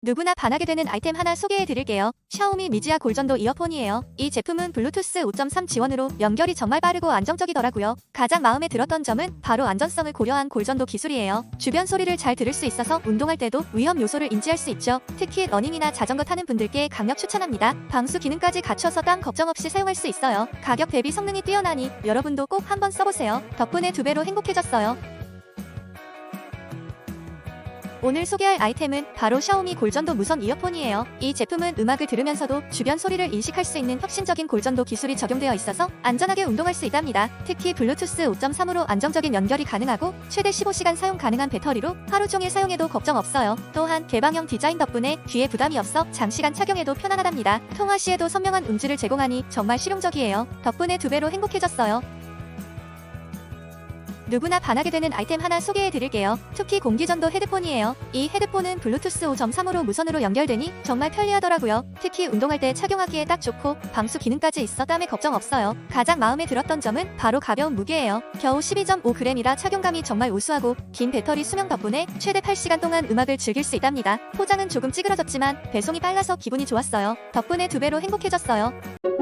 누구나 반하게 되는 아이템 하나 소개해 드릴게요. 샤오미 미지아 골전도 이어폰이에요. 이 제품은 블루투스 5.3 지원으로 연결이 정말 빠르고 안정적이더라고요. 가장 마음에 들었던 점은 바로 안전성을 고려한 골전도 기술이에요. 주변 소리를 잘 들을 수 있어서 운동할 때도 위험 요소를 인지할 수 있죠. 특히 러닝이나 자전거 타는 분들께 강력 추천합니다. 방수 기능까지 갖춰서 땀 걱정 없이 사용할 수 있어요. 가격 대비 성능이 뛰어나니 여러분도 꼭 한번 써보세요. 덕분에 두 배로 행복해졌어요. 오늘 소개할 아이템은 바로 샤오미 골전도 무선 이어폰이에요. 이 제품은 음악을 들으면서도 주변 소리를 인식할 수 있는 혁신적인 골전도 기술이 적용되어 있어서 안전하게 운동할 수 있답니다. 특히 블루투스 5.3으로 안정적인 연결이 가능하고 최대 15시간 사용 가능한 배터리로 하루 종일 사용해도 걱정 없어요. 또한 개방형 디자인 덕분에 귀에 부담이 없어 장시간 착용해도 편안하답니다. 통화 시에도 선명한 음질을 제공하니 정말 실용적이에요. 덕분에 두 배로 행복해졌어요. 누구나 반하게 되는 아이템 하나 소개해 드릴게요. 투키 공기전도 헤드폰이에요. 이 헤드폰은 블루투스 5.3으로 무선으로 연결되니 정말 편리하더라고요. 특히 운동할 때 착용하기에 딱 좋고 방수 기능까지 있어 땀에 걱정 없어요. 가장 마음에 들었던 점은 바로 가벼운 무게예요. 겨우 12.5g이라 착용감이 정말 우수하고 긴 배터리 수명 덕분에 최대 8시간 동안 음악을 즐길 수 있답니다. 포장은 조금 찌그러졌지만 배송이 빨라서 기분이 좋았어요. 덕분에 두 배로 행복해졌어요.